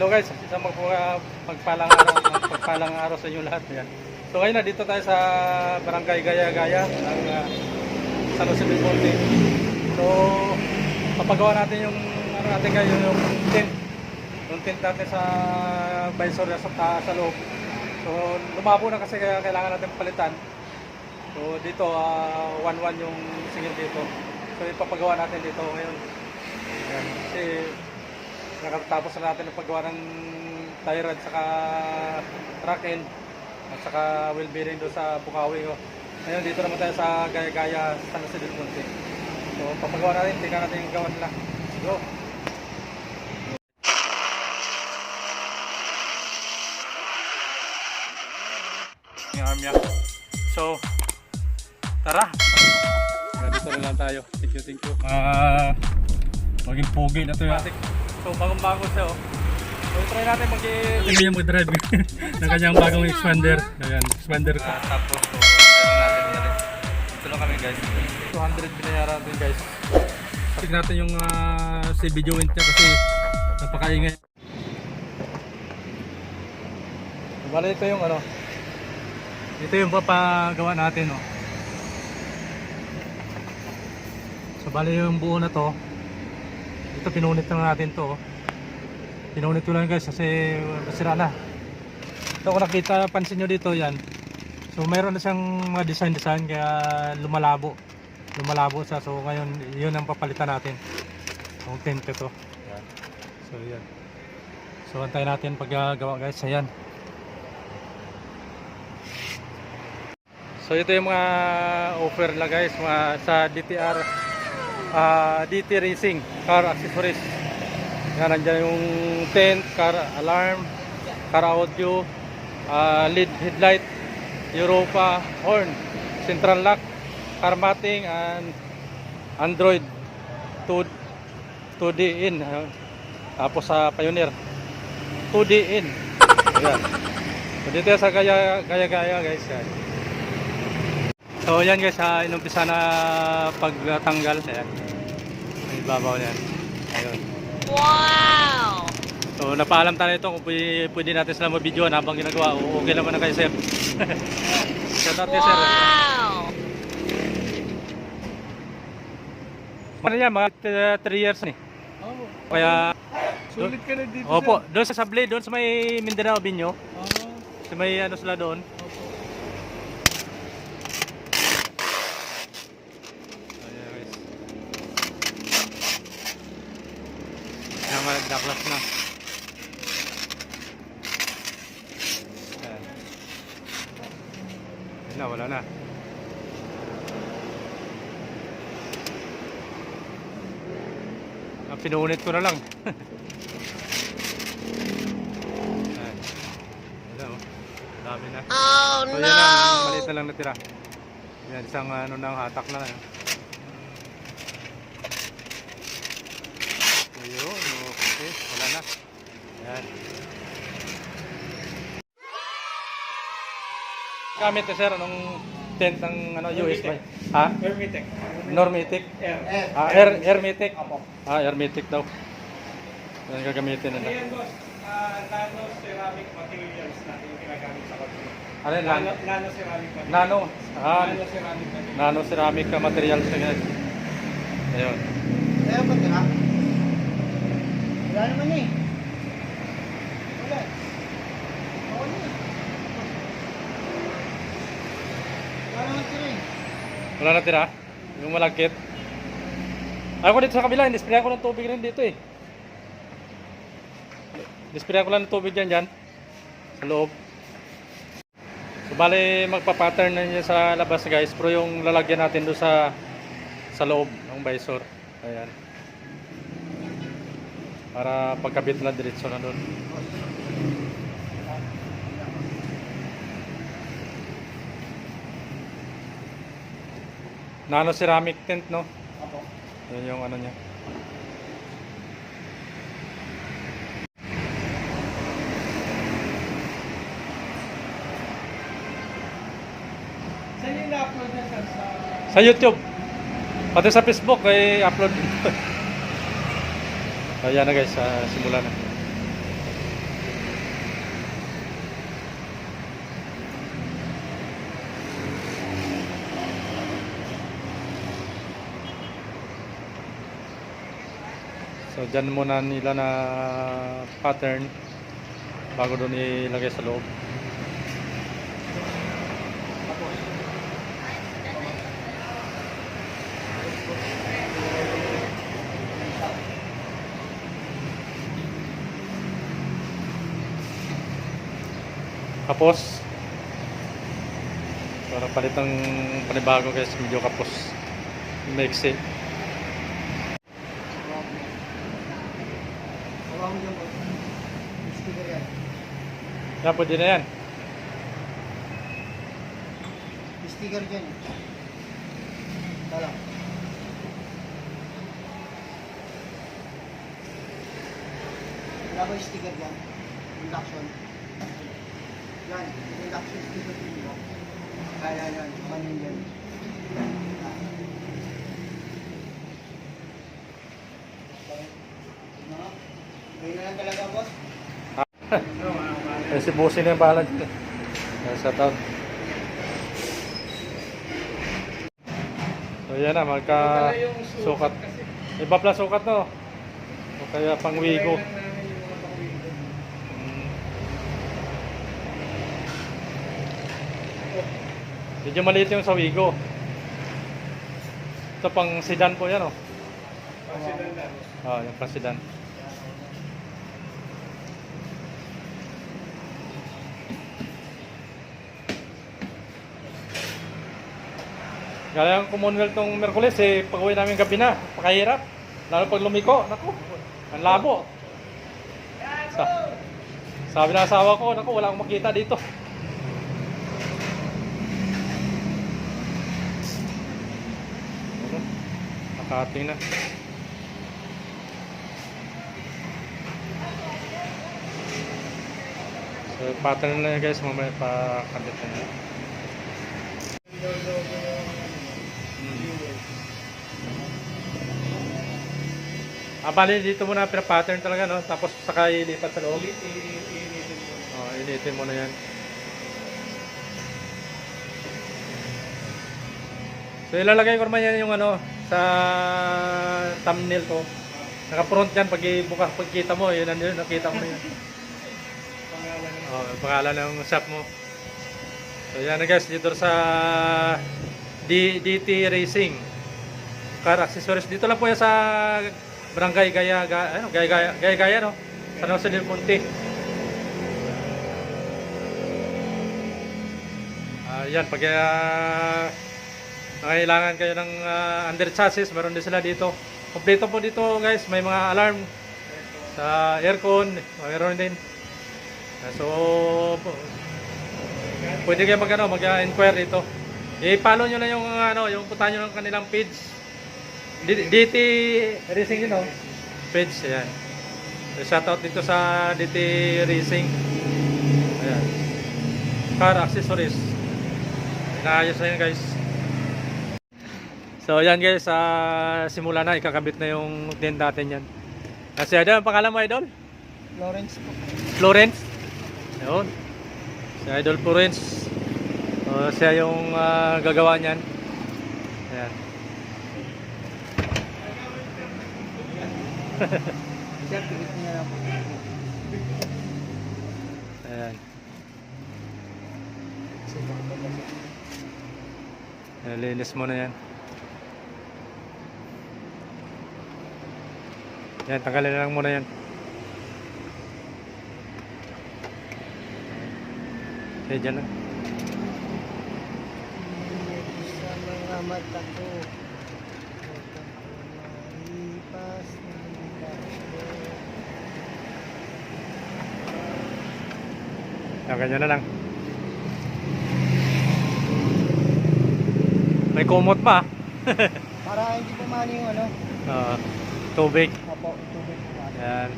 Hello guys, isang magpula, magpalang araw, magpalang araw sa inyo lahat. Yan. So ngayon na dito tayo sa Barangay Gaya-Gaya ng uh, San Jose del Monte. So papagawa natin yung ano natin ngayon yung tent. Yung tent natin sa Baysor sa taas sa loob. So lumabo na kasi kaya kailangan natin palitan. So dito 1-1 yung singil dito. So ipapagawa natin dito ngayon. Yan. Kasi nakatapos na natin ang paggawa ng tie rod saka track end at saka wheel bearing doon sa Bukawi ko. Ngayon dito naman tayo sa Gaya-Gaya San Jose del Monte. So papagawa natin, tingnan natin yung gawa nila. Go! Yung arm. So, tara! Dito na lang tayo. Thank you, thank you. Ah, maging pogi na to yung So, bagong-bago siya oh. So, try natin mag Tingnan niya mag-drive ng kanyang bagong expander. Ayan, expander ko. tapos, so, try natin na rin. Ito lang kami guys. 200 binayaran natin guys. Tignan natin yung uh, CV joint niya kasi napakaingay. Bale ito yung ano. Ito yung papagawa natin oh. So bali yung buo na to. Ito pinunit na natin to. oh. Pinunit ko lang guys kasi masira na. Ito kung nakita, pansin nyo dito yan. So mayroon na siyang mga design design kaya lumalabo. Lumalabo siya. So ngayon yun ang papalitan natin. Yung tint ito. Yan. So yan. So antayin natin paggagawa guys. Ayan. So ito yung mga offer nila guys mga sa DTR ah, DT Racing car accessories. Yan nandiyan yung tent, car alarm, car audio, ah, lead headlight, Europa, horn, central lock, car matting and Android 2 2D in. ah. Tapos sa Pioneer 2D in. Ayan. So dito sa gaya gaya guys. Yan. So yan guys, ha, inumpisa na pagtanggal. Ayan. May ibabaw yan. Ayun. Wow! So napaalam tayo ito kung pwede, pwede natin sila mabidyoan habang ginagawa. O, okay naman na kayo sir. Shout out kay sir. Wow! Ano yan, mga 3 years ni. Oo. Kaya, Sulit ka na dito, opo, doon sa Sablay, doon sa may Mindanao Binyo. Oo. Sa may ano sila doon. Opo. Ayan guys. Yan mga nagdaklas na. Ayan. Ayan na, wala na. Ah, pinuunit ko na lang. Ayan. Oh. Dami na. Oh So, yan lang, no! maliit na lang natira. Yan, isang ano nang hatak na. eh. Ayun, okay, wala na. Yan. Gamit na sir, anong tent ng ano, US ba? Ha? Hermetic. Normitic? Air. Ah, Her Hermetic? Apo. Ah, Hermetic daw. Yan gagamitin nila. Ayan, boss. Ah, nano ceramic materials natin yung ginagamit sa kotse. Ano yan? Nano, Nano? nano ceramic materials. Nano? Ah, Nano ceramic materials. nano ceramic na materials na ganyan. Ayun. Ayaw ba tira? Wala naman eh. Wala. Wala eh. Wala naman tira eh. Wala na tira? Yung malagkit? Ako dito sa kabila, nisprayan ko ng tubig rin dito eh. Nisprayan ko lang ng tubig dyan dyan. Sa loob. So bale magpa-pattern na niya sa labas guys. Pero yung lalagyan natin doon sa sa loob ng visor. Ayan. Para pagkabit na diretso na doon. Nano ceramic tent no? Apo. Yan yung ano niya. Saan yung na-upload na, sir? Sa... Sa YouTube. Pati sa Facebook ay upload. Ayan na guys, ah, simula na. So dyan muna nila na pattern bago doon ilagay sa loob. Kapos. Para palit ng panibago guys, medyo kapos. Maiksi. Hawakan mo dyan, boss. May sticker yan. Yan, pwede na yan. Sticker dyan. Tala. Wala ba yung sticker dyan? Induction. Yan. Induction sticker dyan. Yan, yan. Manin yan. Ngayon na lang talaga, boss. Eh, si Bossy na yung bahala dito. Shout out. So yan na, magka sukat. Iba pala sukat no. O kaya pang wigo. Mm. Medyo maliit yung sa wigo. Ito pang sedan po yan oh. Ah, yung pang sedan. Kaya Commonwealth tong Merkulis eh, pag uwi namin gabi na, pakahirap. Lalo pag lumiko, naku, ang labo. Sa, sabi ng asawa ko, naku, wala akong makita dito. Nakating na. So, pattern na guys, mamaya pa kandit na Ah, bali dito muna pina-pattern talaga, no? Tapos saka ilipat sa loob. Oh, initin mo na yan. So ilalagay ko naman yan yung ano sa thumbnail ko. Naka-front yan pag bukas pagkita mo, yun ano yun, nakita mo yan. Oh, yung pangalan ng shop mo. So yan na guys, dito sa D- DT Racing car accessories. Dito lang po yan sa Barangay Gaya, Gaya, ano, Gaya, Gaya, Gaya, Gaya, no? San Jose del Monte. Ah, yan, pag uh, nangailangan kayo ng ah, under chassis, meron din sila dito. Kompleto po dito guys, may mga alarm sa aircon, meron din. Ah, So, pwede kayo mag, ano, mag-inquire dito. I-follow nyo lang yung, ano, yung puntahan nyo ng kanilang page. DT Racing yun, oh. Page, ayan. So, shoutout dito sa DT Racing. Ayan. Car accessories. Inaayos na yun, guys. So, ayan guys, ah, simula na, ikakabit na yung din natin yan. Kasi ano ang pangalan mo, Idol? Lawrence po. Florence. Ayun. Si Idol Florence. So, siya yung ah, gagawa niyan. Ayan. Sir, pigit niya lang po. Ayan. Nalinis mo na yan. Yan, tanggalin na lang muna yan. Okay, dyan na. Sa mga mata ko. Maipas ng takbo. Yan, ganyan na lang. May kumot pa. Para hindi pumani yung ano. Ah, tubig. Opo, tubig. Yan.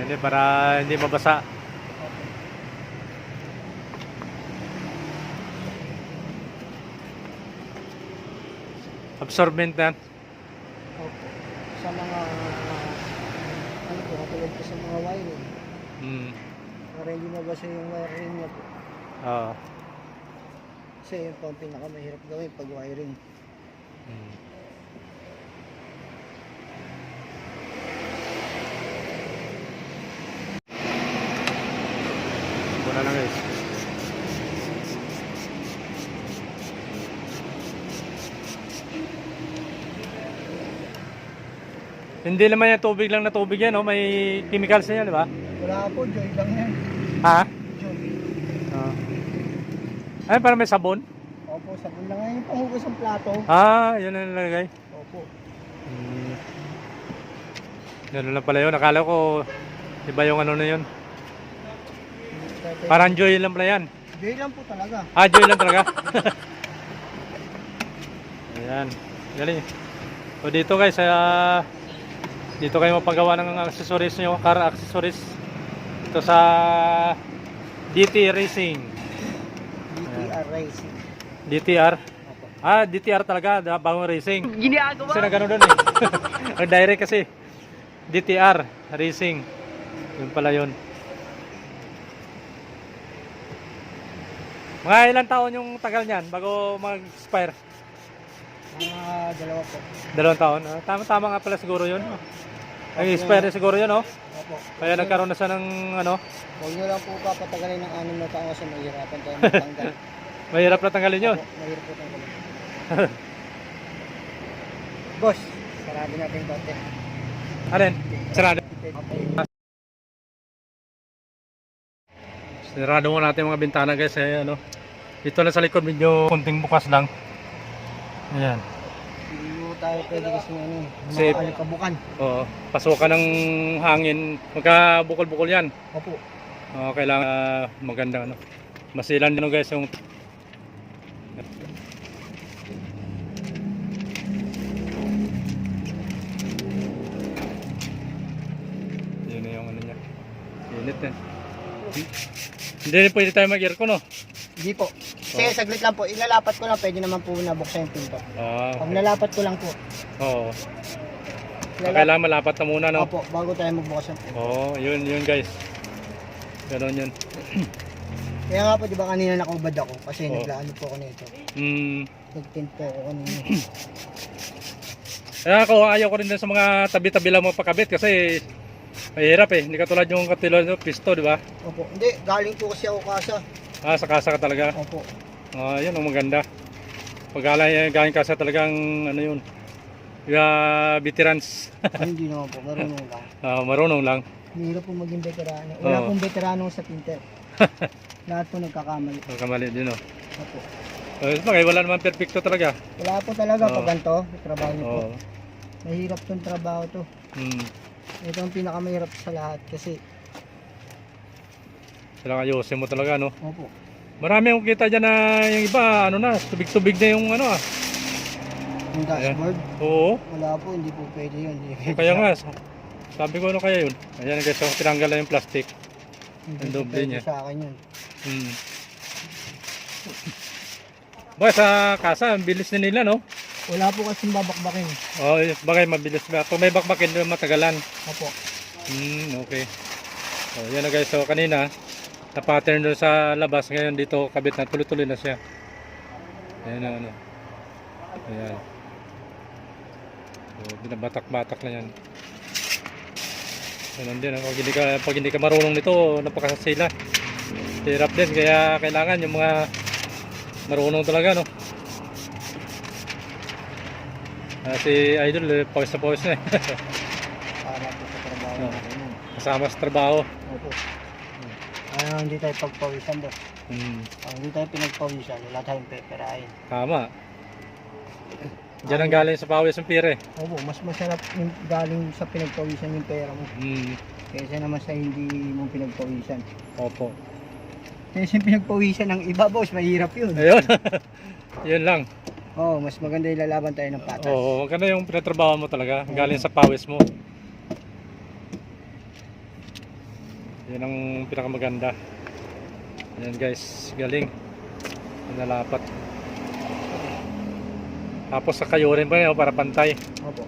Hindi, para hindi mabasa. Absorbent yan. Opo. Sa mga ano po, katulad po sa mga. Mm. Para hindi mabasa yung wiring niya po. Oo. Kasi yun po ang pinakamahirap gawin pag wiring. Mm. Wala na guys. Hindi naman yung tubig lang na tubig yan, no? may chemicals na yan, di ba? Wala po, joy lang yan. Ha? Joy. Ah. Ay, parang may sabon? Opo, sabon lang yan. Yung panghugas ng plato. Ah, yun na nalagay. Opo. Hmm. Ganun lang pala yun. Akala ko iba yung ano na yun. Parang joy lang pala yan. Joy lang po talaga. Ah, joy lang talaga. Ayan. Galing. So dito guys, ah, dito kayo mapagawa ng accessories nyo, car accessories. Ito sa DT Racing. DTR Racing. DTR. Opo. Ah, DTR talaga, bagong racing. Ginagawa. Kasi na gano'n doon eh. Ang direct kasi. DTR Racing. Yun pala yun. Mga ilang taon yung tagal niyan bago mag-expire? Mga dalawa po. Dalawang taon. Ah, Tama-tama nga pala siguro yun. Nag-expire na siguro yun, oh. Opo. Kaya nagkaroon na siya ng ano, Huwag nyo lang po papatagalin ng anim na taon kasi mahirapan tayo matanggal. mahirap na tanggalin yun. Opo, mahirap po tanggalin. Boss, sarado natin konti. Alin? Sarado. Okay. Sarado mo natin mga bintana guys. Eh, ano. Dito na sa likod medyo kunting bukas lang. Ayan. Tayo pwede kasi ano, Safe. mga alikabukan. Oo. Pasukan ng hangin. Magkabukol-bukol yan. Opo. Oo, kailangan ah, maganda ano. Masilan din oh, guys yung Yun na yung ano niya. Init yan. Hindi rin pwede tayo mag-aircon no? Hindi po. Kasi saglit lang po, ilalapat ko lang, pwede naman po nabuksan yung pinto. Ah, Pag nalapat ko lang po, oo. ilalapat Kailangan malapat na muna no? Opo, bago tayo magbukas ng pinto. Oo, yun yun guys. Ganon yun. Kaya nga po, di ba kanina nakaubad ako kasi Oo. naglaano po ako nito. Hmm. Nagtint po ako kanina. Kaya ako ayaw ko rin din sa mga tabi-tabi lang mga pakabit kasi mahirap eh. Hindi katulad yung katulad ng pisto, di ba? Opo. Hindi, galing po kasi ako kasa. Ah, sa kasa ka talaga. Opo. Ah, yun ang maganda. Pag galing, galing kasa talagang ano yun. Uh, veterans. Ay, hindi naman po, marunong lang. Ah, marunong lang. Mahirap po maging veterano. Wala Oo. pong veterano sa pinter. Lahat po nagkakamali. Kamali din oh. Opo. Uh, bagay, wala naman perfecto talaga. Wala po talaga Oo. pag ganito, trabaho niyo po. Oo. Mahirap tong trabaho to. Hmm. Ito ang pinakamahirap sa lahat kasi, Kailangan ayusin mo talaga, no? opo. Marami akong kita dyan na yung iba, ano na, tubig-tubig na yung ano ah. Yung dashboard, Oo. wala po, hindi po pwede yun. Hindi Kaya nga, sabi ko ano kaya yun. Ayan guys, so, tinanggal na yung plastic. Hindi ang doble niya. sa akin yun. Hmm. Ba, sa kasa, ang bilis na nila, no? Wala po kasing babakbakin. Oh, bagay mabilis ba? Kung may bakbakin, doon matagalan. Opo. Hmm, okay. So, yan na guys. So, kanina, na pattern doon sa labas. Ngayon dito, kabit na. Tuloy-tuloy na siya. Ayan na, ano. Ayan. So, binabatak-batak na yan. Ganun din. Pag hindi ka, pag hindi ka marunong nito, napakasila. Hirap din. Kaya kailangan yung mga marunong talaga, no? Ah, si Idol, eh, pawis na pawis na eh. Para po sa trabaho Oo. natin yun. Kasama sa trabaho. Opo. Ano, hindi tayo pagpawisan boss. Hmm. Pag hindi tayo pinagpawisan, wala tayong peperahin. Tama. Diyan ang galing sa pawis ng pire. Opo, mas masarap yung galing sa pinagpawisan yung pera mo. Hmm. Kaysa naman sa hindi mo pinagpawisan. Opo. Kaysa yung pinagpawisan ng iba boss, mahirap yun. Ayun. Yun lang. Oo, mas maganda ilalaban tayo ng patas. Oo, maganda yung pinatrabaho mo talaga. Galing sa pawis mo. Yan ang pinakamaganda. Yan guys, galing. Nalapat. Tapos sa kayo rin ba yun para pantay? Opo.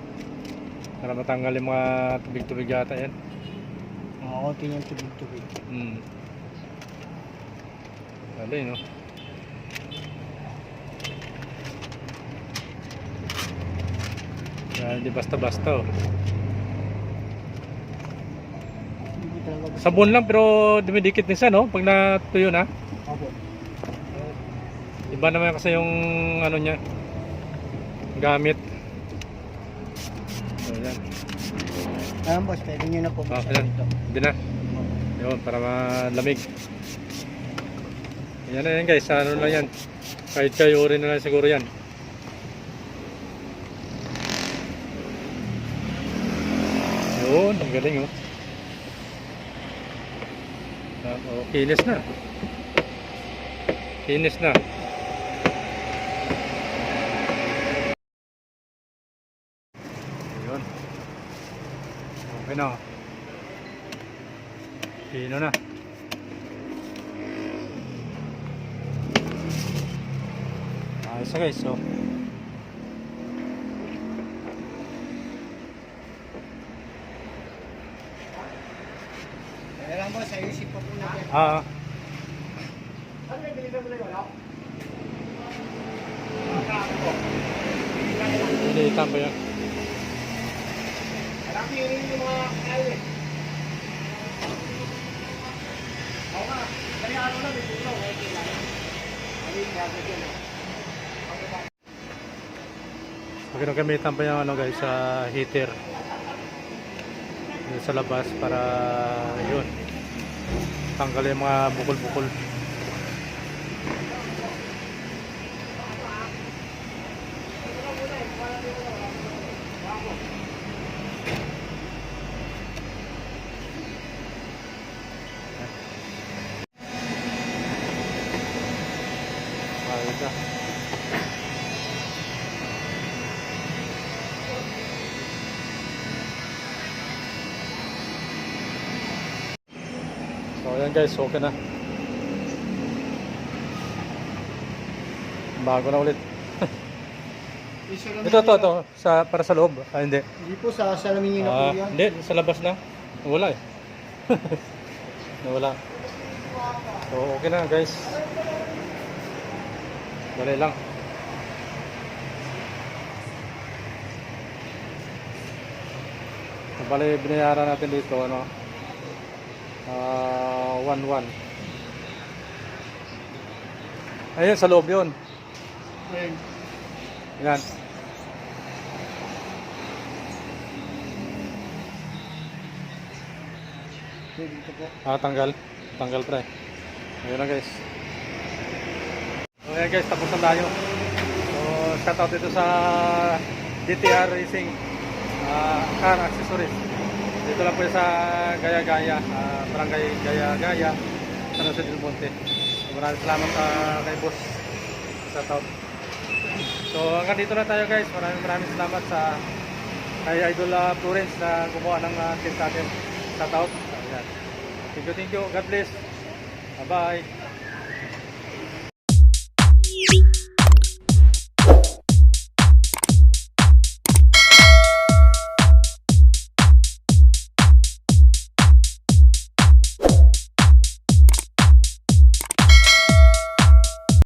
Para matanggal yung mga tubig-tubig yata yan. Mga konti niyang tubig-tubig. Hmm. Galing no? Hindi basta-basta oh. Sabon lang pero dumidikit minsan no? Pag natuyo na. Opo. Iba naman kasi yung ano niya. Gamit. So yan. Ayan boss, pwede nyo na po Ah, buksan yan. Hindi na. Yun, para malamig. Yan na yan guys, ano lang yan. Kahit kayo rin na lang siguro yan. Yun, ang galing oh. Ah, oh, kinis na. Kinis na. Yun. Okay na. oh. Pino na. Ayos na guys, so. Kaya lang boss, ayusin natin. Ah, Ano may bilisan mo na yun, yan. Yung mga kayo eh. Oo nga, kaya ano na, may tulong. Ano yung gagawin yun, eh? Pag gamitan pa yung ano guys sa heater Dito sa labas para yun tanggal yung mga bukol-bukol Ayos na. So ayan guys, okay na. Bago na ulit. Ito, ito, ito. Sa, para sa loob. Ah, hindi. Hindi po, sa salamin nyo na po Ah, yan. hindi, sa labas lang. Wala eh. Nawala. So okay na guys. Dali lang. So, bali, binayaran natin dito, ano, ah, 1-1. Ayun, sa loob yun. Ayun. Yan. Ah, tanggal. Tanggal pre. Ayun na guys. Okay guys, tapos na tayo. So, shout out dito sa DTR Racing ah, Car Accessories. Dito lang po sa Gaya Gaya, ah, Barangay Gaya Gaya, San Jose del Monte. So, maraming salamat ah, kay boss. Shout out. So, hanggang dito na tayo guys. Maraming maraming salamat sa kay Idol ah, Florence na gumawa ng uh, tip sa atin. Shout out. Ayan. Thank you, thank you. God bless. Bye-bye.